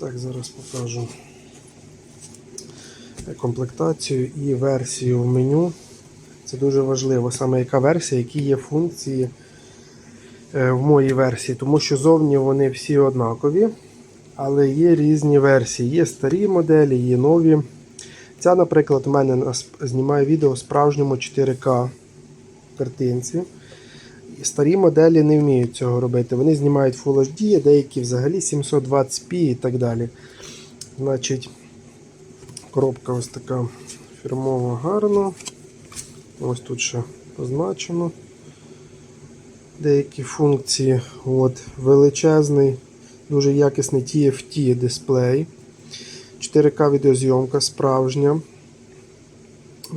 Так, зараз покажу комплектацію і версію в меню. Це дуже важливо, саме яка версія, які є функції е, в моїй версії, тому що зовні вони всі однакові, але є різні версії. Є старі моделі, є нові. Ця, наприклад, у мене знімає відео в справжньому 4К картинці. І Старі моделі не вміють цього робити. Вони знімають Full HD, деякі взагалі 720p і так далі. Значить, коробка ось така фірмова гарна. Ось тут ще позначено деякі функції. От, величезний, дуже якісний TFT дисплей. 4К відеозйомка справжня.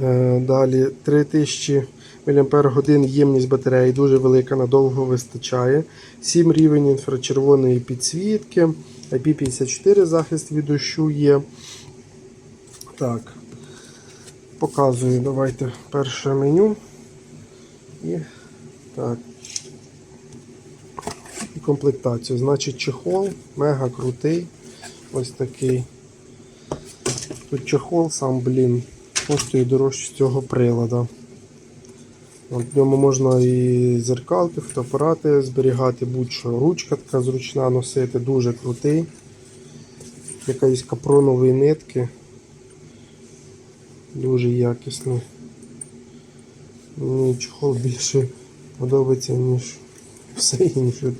Е, Далі 3000 мАч ємність батареї, дуже велика, надовго вистачає. 7 рівень інфрачервоної підсвітки. IP54 захист від дощу є. Так. Показую, давайте перше меню. І так. І комплектацію. Значить, чехол мега крутий. Ось такий. Тут чехол сам, блін, коштує дорожче цього прилада. В ньому можна і зеркалки, фотоапарати зберігати, будь-що. Ручка така зручна носити, дуже крутий. Якась капронової нитки. Дуже якісний. Мені чехол більше подобається, ніж все інше.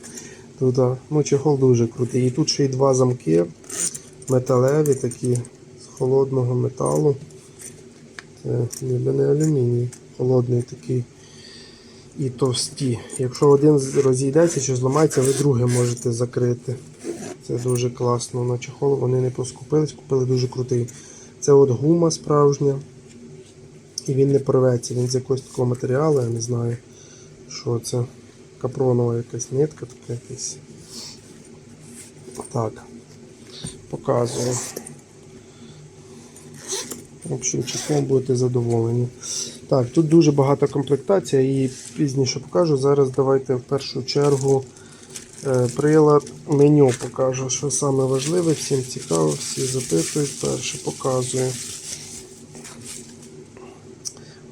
Тут, ну, чехол дуже крутий. І тут ще й два замки металеві такі з холодного металу. Це не алюміній, холодний такий і товсті. Якщо один розійдеться чи зламається, ви друге можете закрити. Це дуже класно. На чехол вони не поскупились, купили дуже крутий. Це от гума справжня. І він не порветься, він з якогось такого матеріалу, я не знаю, що це. Капронова якась нитка, така якась. Так. Показую. В общем, числом будете задоволені. Так, тут дуже багата комплектація, її пізніше покажу. Зараз давайте в першу чергу е, прилад меню покажу, що саме важливе, всім цікаво, всі запитують. Перше показую.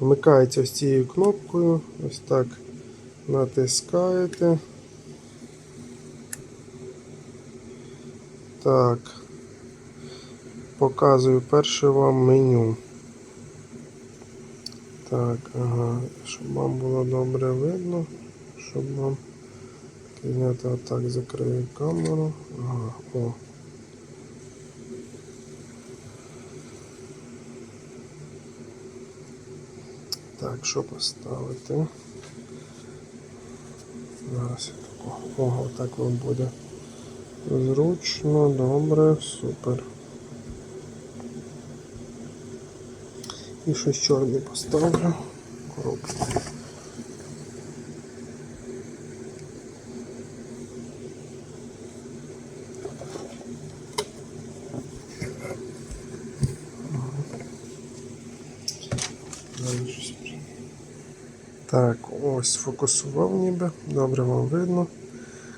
Вмикається ось цією кнопкою. Ось так натискаєте. Так. Показую перше вам меню. Так, ага, щоб вам було добре видно, щоб вам зняти отак, закрию камеру. Ага, о. Так, що поставити? Зараз я тако. Ого, так вам буде. Зручно, добре, супер. І щось чорне поставлю. Коробку. Так, ось фокусував ніби. Добре вам видно.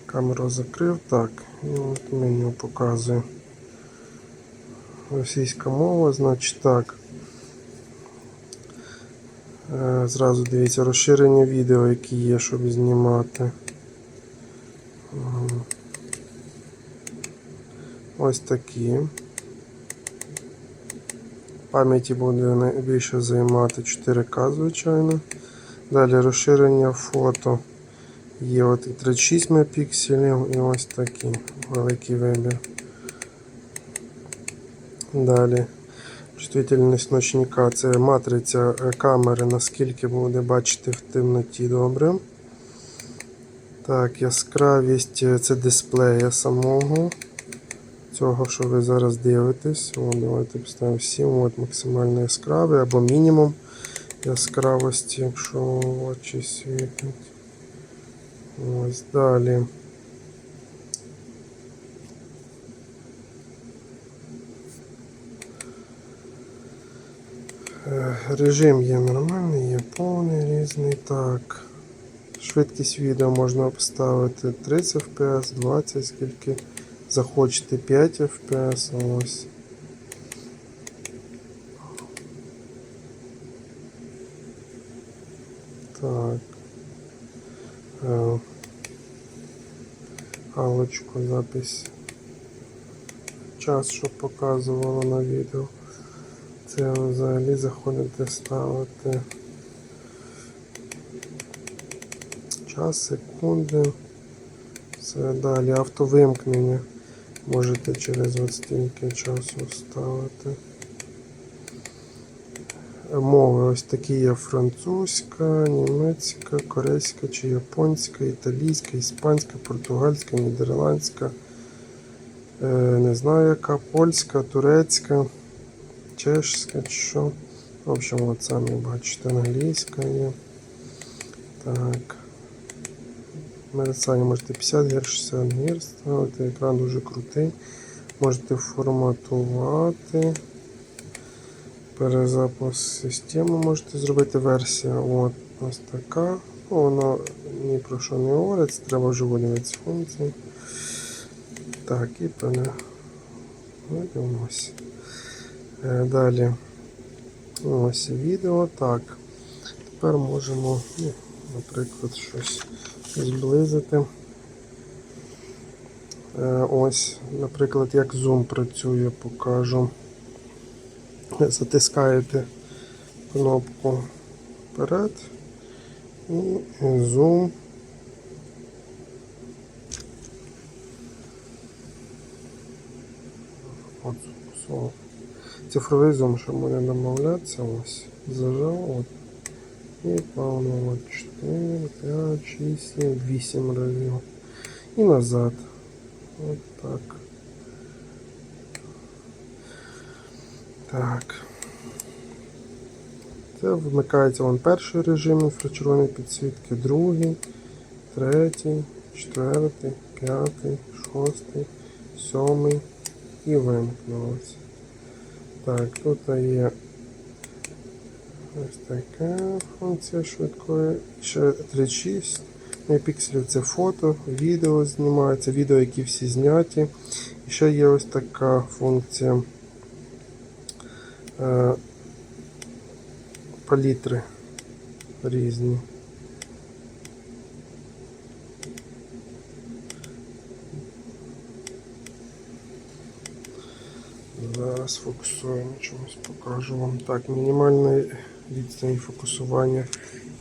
Камеру закрив. Так, і от меню показує. Російська мова, значить так. Е, Зразу дивіться розширення відео, які є, щоб знімати. Ось такі. Пам'яті буде найбільше займати 4К, звичайно. Далі розширення фото. Є от і 36 мегапікселів і ось такі великий вибір. Далі. Чувствительність ночника це матриця е, камери, наскільки буде бачити в темноті добре. Так, яскравість е, це дисплея самого. Цього, що ви зараз дивитесь. О, давайте поставимо 7. От максимально яскравий або мінімум яскравості, якщо очі світять. Ось далі. Режим є нормальний, є повний різний. Так. Швидкість відео можна поставити 30 fps, 20, скільки захочете 5 FPS, ось. Так. Е, Галочку, запись. Час, щоб показувало на відео. Це взагалі заходите ставити час, секунди. Все далі. Автовимкнення. Можете через стільки часу ставити. Мови ось такі є французька, німецька, корейська чи японська, італійська, іспанська, португальська, нідерландська. Е, не знаю яка, польська, турецька, чешська чи що. В общем, от самі бачите, англійська є. Так. Мерцання можете 50 Гц, 60 Гц ставити, екран дуже крутий. Можете форматувати. Перезапуск системи можете зробити версія. От ось така. Ну, Вона ні про що не говорить, треба вже дивитися функції. Так, і переводимось. Е, Далі ось відео. Так. Тепер можемо, ну, наприклад, щось зблизити. Е, Ось, наприклад, як зум працює, покажу. Затискаєте кнопку вперед і зум. От. Цифровий зум, щоб не домовлятися, ось. Зажав, от. І повно от 4, 5, 6, 7, 8 разів. І назад. От так. Так. Це вмикається вон перший режим інфрачервоної підсвітки, другий, третій, четвертий, п'ятий, шостий, сьомий і вимкнулося. Так, тут є ось така функція швидкої. Ще 36 мегапікселів це фото, відео знімається, відео, які всі зняті. І ще є ось така функція. Е, палітри різні. Зараз фокусуємо чомусь покажу вам. Так, мінімальний відстань фокусування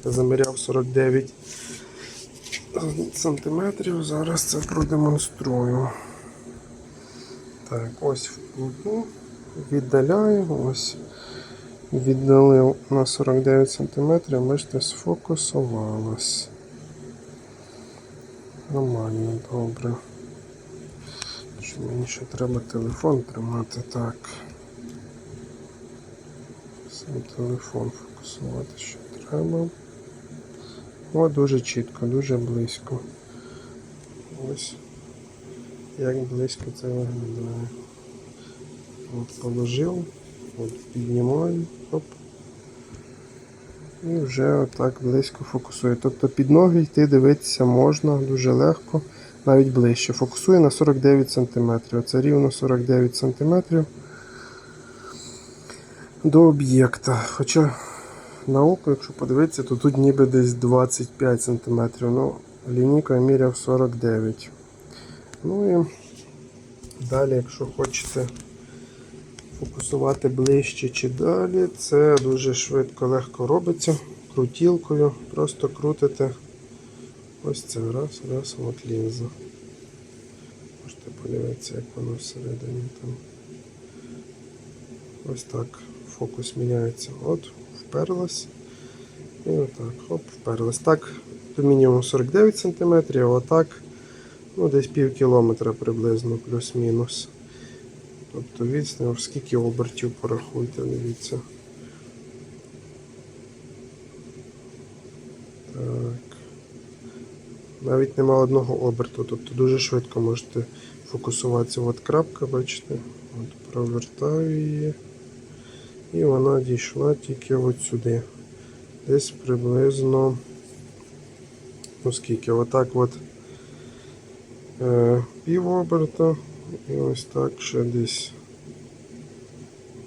я заміряв 49 сантиметрів. Зараз це продемонструю. Так, ось вкрутну, віддаляю, ось віддалив на 49 см, бачите, сфокусувалось. Нормально, добре. Що мені ще треба телефон тримати так. Сам телефон фокусувати ще треба. О, дуже чітко, дуже близько. Ось як близько це виглядає. От положив, от піднімаю, оп. І вже отак близько фокусує. Тобто під ноги йти дивитися можна дуже легко, навіть ближче. Фокусує на 49 см. Це рівно 49 см до об'єкта. Хоча на око, якщо подивитися, то тут ніби десь 25 см. Ну, лінійкою я міряв 49 Ну і далі, якщо хочете фокусувати ближче чи далі, це дуже швидко, легко робиться. Крутілкою. Просто крутите ось це раз, раз, от лінза. Можете подивитися, як воно всередині там. Ось так. Фокус міняється. От, вперлась. І отак, хоп, вперлась. Так, то мінімум 49 см, а отак, ну, десь пів кілометра приблизно, плюс-мінус. Тобто відстань, скільки обертів порахуйте, дивіться. Навіть нема одного оберту, тобто дуже швидко можете фокусуватися. От крапка, бачите, от провертаю її. І вона дійшла тільки от сюди. Десь приблизно, ну скільки, отак от е, пів оберта, І ось так ще десь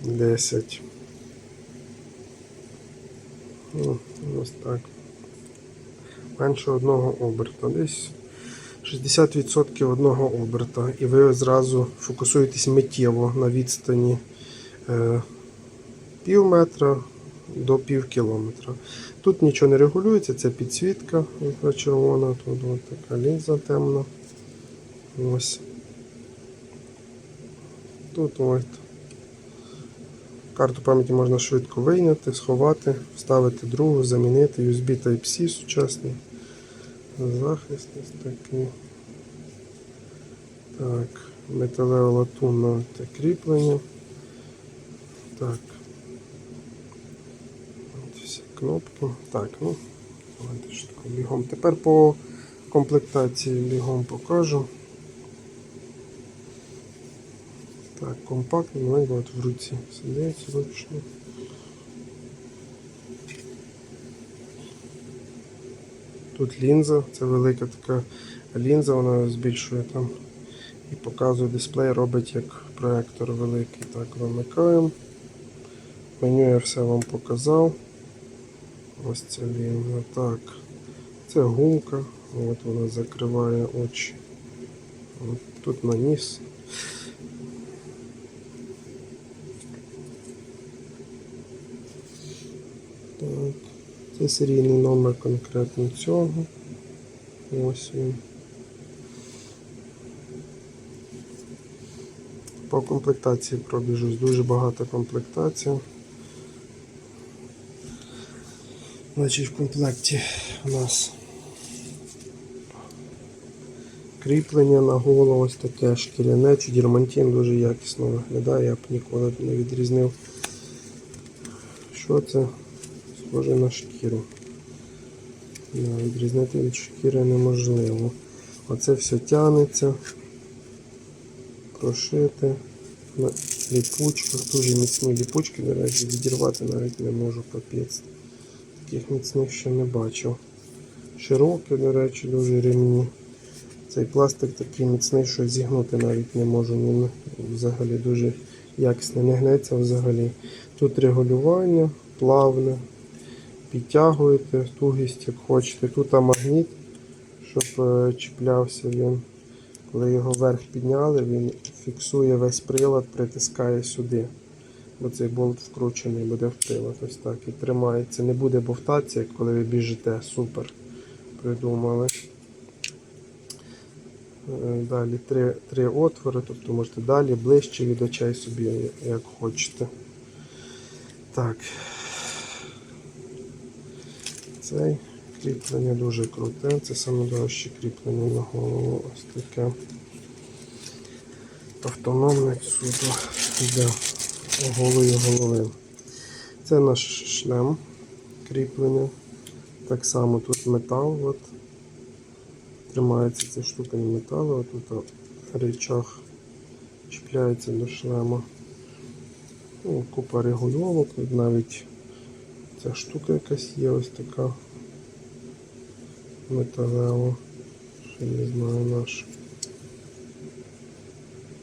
10. Ну, ось так. Менше одного оберта. Десь 60% одного оберта. І ви зразу фокусуєтесь миттєво на відстані е, пів метра до пів кілометра. Тут нічого не регулюється, це підсвітка червона, тут ось така лінза темна. Ось. Тут ось. Карту пам'яті можна швидко вийняти, сховати, вставити другу, замінити. USB Type-C сучасний. Захист ось такий. Так, металеве латунне кріплення. Так. От всі кнопки. Так, ну, давайте швидко бігом. Тепер по комплектації бігом покажу. Так, компактно, маленько от в руці сидить зручно. Тут лінза, це велика така лінза, вона збільшує там і показує дисплей, робить як проектор великий. Так, вимикаємо. Меню я все вам показав. Ось ця лінза. Так, це гумка, от вона закриває очі. От тут наніс. Так, це серійний номер конкретно цього. Ось він. По комплектації пробіжусь. Дуже багата комплектація. Значить, в комплекті у нас кріплення на голову, ось таке шкіряне, чи дуже якісно виглядає, я б ніколи не відрізнив. Що це? Схоже на шкіру. Да, відрізнити від шкіри неможливо. Оце все тягнеться, прошите на ліпучках, дуже міцні ліпучки, до речі, відірвати навіть не можу капець. Таких міцних ще не бачив. Широкі, до речі, дуже ремні. Цей пластик такий міцний, що зігнути навіть не можу. Він взагалі дуже якісний, не гнеться взагалі. Тут регулювання, плавне, підтягуєте тугість, як хочете. Тут магніт, щоб е, чіплявся він. Коли його вверх підняли, він фіксує весь прилад, притискає сюди. Бо цей болт вкручений буде в прилад. Ось так і тримається. Не буде бовтатися, як коли ви біжите. Супер. Придумали. Е, Далі три, три отвори, тобто можете далі, ближче від очей собі, як хочете. Так. Цей кріплення дуже круте. Це саме дорожче кріплення на голову. Ось таке. Автономне суто для голої голови. Це наш шлем кріплення. Так само тут метал. От. Тримається ця штука не металу, тут речах чіпляється до шлема. Ну, купа регульовок, навіть ця штука якась є ось така металева. Ще не знаю наш.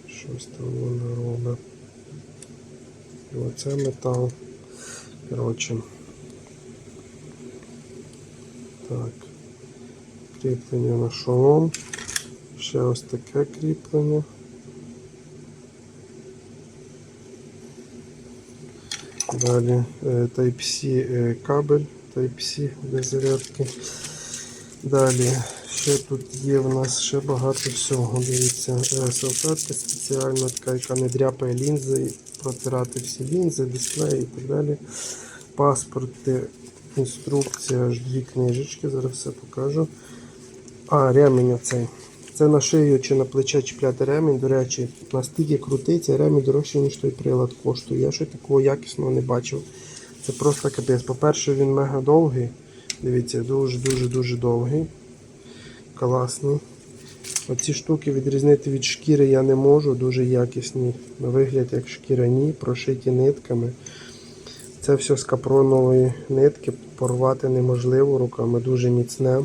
Щось там вона робить. І оце метал. Коротше. Так. Кріплення на шолом. Ще ось таке кріплення. Далі е, Type-C е, кабель Type-C для зарядки. Далі ще тут є в нас ще багато всього. Дивіться, е, салфетка спеціальна, така, яка не дряпає лінзи, протирати всі лінзи, дисплеї і так далі. Паспорти, інструкція, аж дві книжечки, зараз все покажу. А, ремінь оцей. Це на шию чи на плече чіпляти ремінь. До речі, настільки крутий, цей ремінь дорожче, ніж той прилад коштує. Я ще такого якісного не бачив. Це просто капець. По-перше, він мега довгий. Дивіться, дуже-дуже-дуже довгий. Класний. Оці штуки відрізнити від шкіри я не можу, дуже якісні. На вигляд як шкіряні, прошиті нитками. Це все з капронової нитки, порвати неможливо руками, дуже міцне.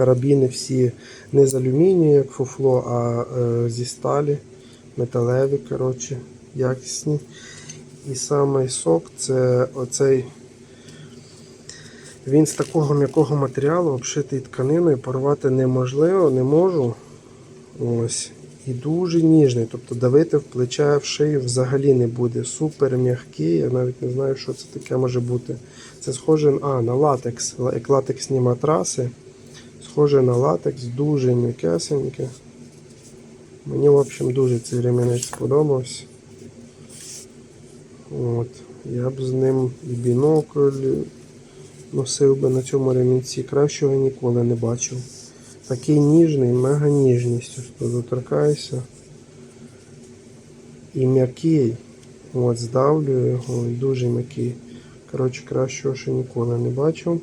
Карабіни всі не з алюмінію, як фуфло, а е, зі сталі. металеві, коротше, якісні. І самий сок це оцей. Він з такого м'якого матеріалу обшитий тканиною, порвати неможливо, не можу. Ось. І дуже ніжний. Тобто давити в плече в шию взагалі не буде. Супер м'який. Я навіть не знаю, що це таке може бути. Це схоже а, на латекс, як латексні матраси. Схоже на латекс, дуже м'якесеньке. Мені, в общем, дуже цей ремінець сподобався. От. Я б з ним і бінокль носив би на цьому ремінці. Кращого ніколи не бачив. Такий ніжний, мега ніжністю. Що доторкаєшся. І м'який. От, здавлю його і дуже м'який. Коротше, кращого ще ніколи не бачив.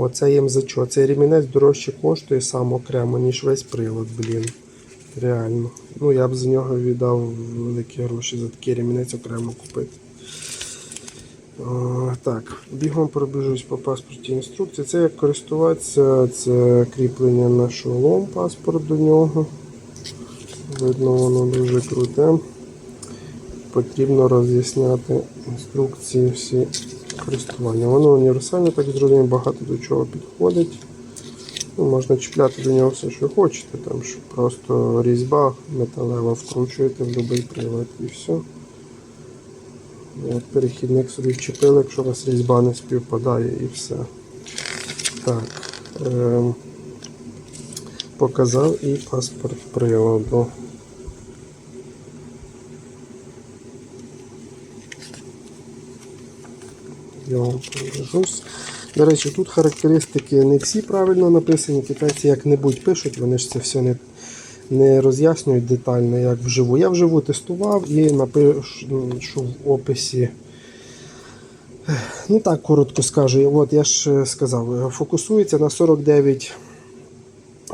Оце їм за що? Цей ремінець дорожче коштує сам окремо, ніж весь прилад, блін. Реально. Ну я б за нього віддав великі гроші за такий ремінець окремо купити. О, так, бігом пробіжусь по паспорті інструкції. Це як користуватися, це кріплення на шолом, паспорт до нього. Видно, воно дуже круте. Потрібно роз'ясняти інструкції всі користування. Воно універсальне, так зрозуміло, багато до чого підходить. Ну, можна чіпляти до нього все, що хочете, там що просто різьба металева вкручуєте в будь-який прилад і все. От перехідник собі вчепили, якщо у вас різьба не співпадає і все. Так. Ем, показав і паспорт приладу. Я вам. До речі, тут характеристики не всі правильно написані. Китайці як-небудь пишуть, вони ж це все не, не роз'яснюють детально, як вживу. Я вживу тестував і напишу в описі. Ну так, коротко скажу. От я ж е, сказав, фокусується на 49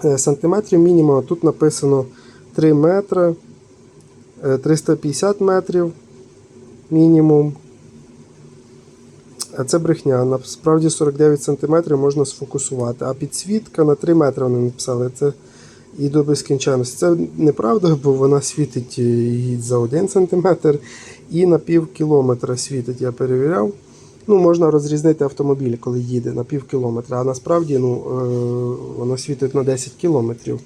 е, сантиметрів мінімум. Тут написано 3 метри, е, 350 метрів мінімум. Це брехня. Насправді 49 см можна сфокусувати. А підсвітка на 3 метри вони написали. Це і до безкінченності. Це неправда, бо вона світить і за 1 см і на пів кілометра світить, я перевіряв. Ну, можна розрізнити автомобіль, коли їде на пів кілометра, а насправді ну, е, воно світить на 10 кілометрів.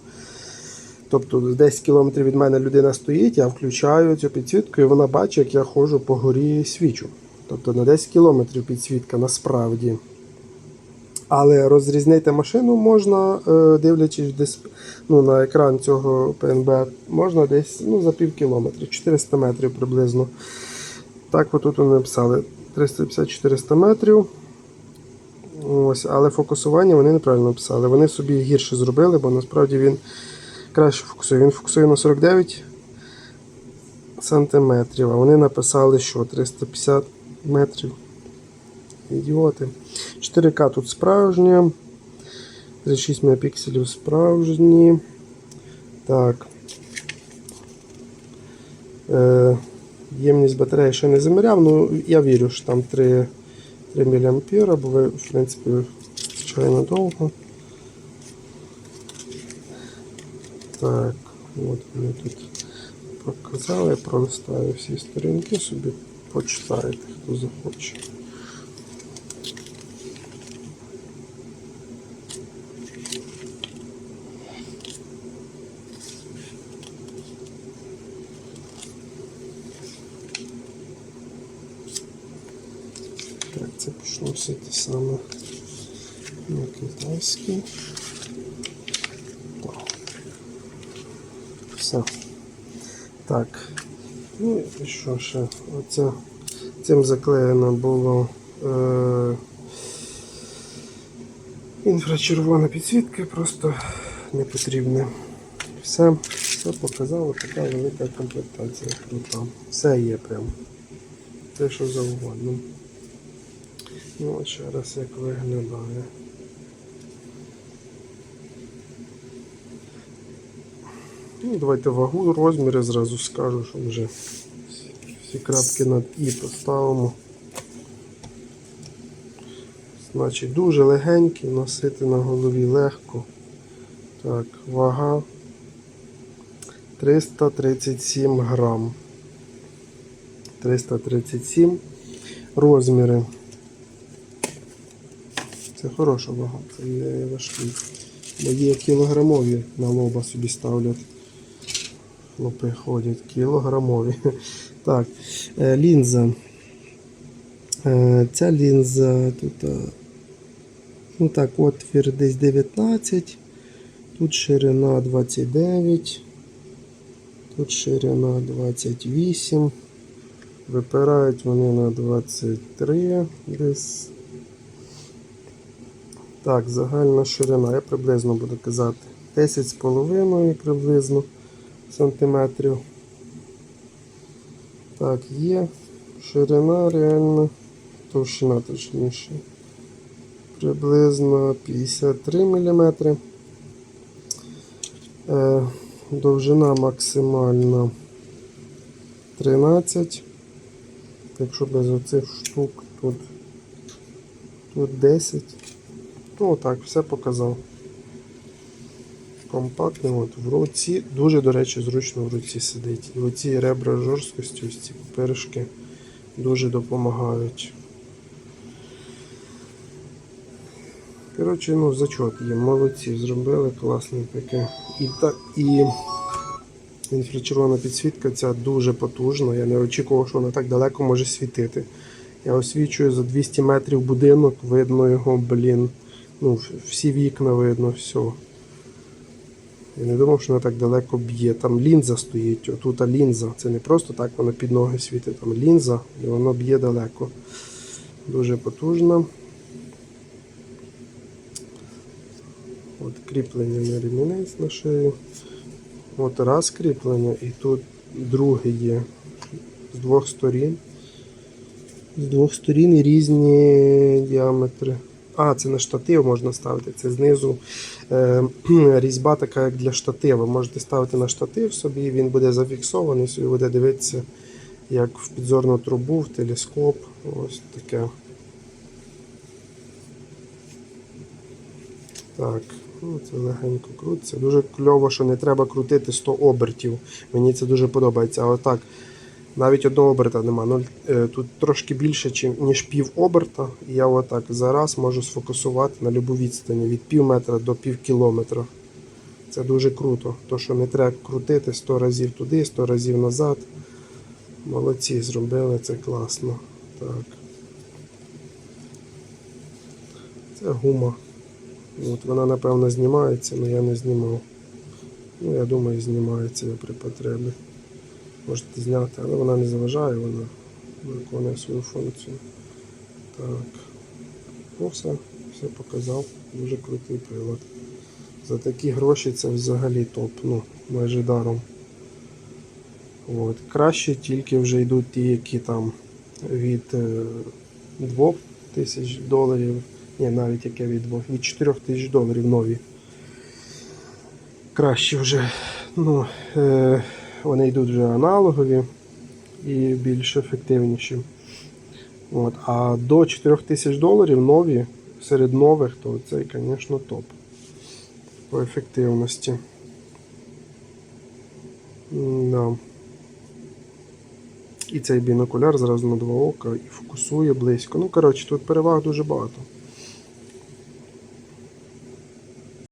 Тобто 10 кілометрів від мене людина стоїть, я включаю цю підсвітку і вона бачить, як я ходжу по горі свічу. Тобто на 10 кілометрів підсвітка насправді. Але розрізнити машину можна, е, дивлячись десь ну, на екран цього ПНБ, можна десь ну, за пів кілометра, 400 метрів приблизно. Так, отут вони написали 350-400 метрів. Ось, але фокусування вони неправильно написали. Вони собі гірше зробили, бо насправді він краще фокусує. Він фокусує на 49 сантиметрів, а вони написали, що 350 метрів. Ідіоти. 4К тут справжнє. 36 мегапікселів справжні. Так. Е, ємність батареї ще не заміряв, ну я вірю, що там 3, 3 мА, бо ви, в принципі, звичайно довго. Так, от вони тут показали, я пролистаю всі сторінки собі, почитайте, хто захоче. Так, це пішло все те саме на китайський. Так. Все. Ну і що ще? Оце, цим заклеєно було е, інфрачервона підсвітка, просто не потрібне. Все, все показало, така велика комплектація. Крута. Все є прям. Те, що завгодно. Ну, от ще раз як виглядає. Ну, давайте вагу, розміри зразу скажу, що вже всі, крапки над І поставимо. Значить, дуже легенький, носити на голові легко. Так, вага 337 грам. 337 розміри. Це хороша вага, це не важкий. Мої кілограмові на лоба собі ставлять. Хлопи ходять кілограмові. Так, е, лінза. Е, Ця лінза тут. е, Ну так, отвір десь 19. Тут ширина 29. Тут ширина 28. Випирають вони на 23 десь. Так, загальна ширина, я приблизно буду казати. 10,5 приблизно сантиметрів. Так, є. Ширина реально, товщина точніше. Приблизно 53 мм. Е, довжина максимальна 13. Якщо без оцих штук тут, тут 10. Ну так, все показав. Компактний, от в руці. Дуже, до речі, зручно в руці сидить. І оці ребра жорсткості, ось ці пиріжки дуже допомагають. Коротше, ну, зачот є, молодці, зробили класне таке. І, та, і інфрачервона підсвітка ця дуже потужна. Я не очікував, що вона так далеко може світити. Я освічую за 200 метрів будинок, видно його, блін. Ну, всі вікна видно, все. Я не думав, що вона так далеко б'є. Там лінза стоїть, отут лінза. Це не просто так воно під ноги світить, там лінза, і воно б'є далеко. Дуже потужна. От кріплення на ремінець на шию. От раз кріплення, і тут друге є з двох сторін. З двох сторін і різні діаметри. А, це на штатив можна ставити. Це знизу е, різьба така, як для штатива. Можете ставити на штатив собі, він буде зафіксований, собі буде дивитися, як в підзорну трубу, в телескоп. Ось таке. Так, ну це легенько крутиться. Дуже кльово, що не треба крутити 100 обертів. Мені це дуже подобається. А отак, навіть одного оберта нема. Нуль- е, Тут трошки більше, ніж пів оберта. Я отак зараз можу сфокусувати на любу відстані від пів метра до пів кілометра. Це дуже круто. То, що не треба крутити 100 разів туди, 100 разів назад. Молодці, зробили це класно. Так. Це гума. От вона, напевно, знімається, але я не знімав. Ну, я думаю, знімається при потребі. Можете зняти, але вона не заважає, вона виконує свою функцію. Так. Ну все, все показав. Дуже крутий прилад. За такі гроші це взагалі топ. Ну, майже даром. От. Краще тільки вже йдуть ті, які там від е, 2 тисяч доларів. Ні, навіть яке від 2, від 4 тисяч доларів нові. Краще вже. Ну, е, вони йдуть вже аналогові і більш ефективніші. От. А до 4 тисяч доларів нові, серед нових, то цей, звісно, топ по ефективності. Да. І цей бінокуляр зразу на два ока і фокусує близько. Ну, коротше, тут переваг дуже багато.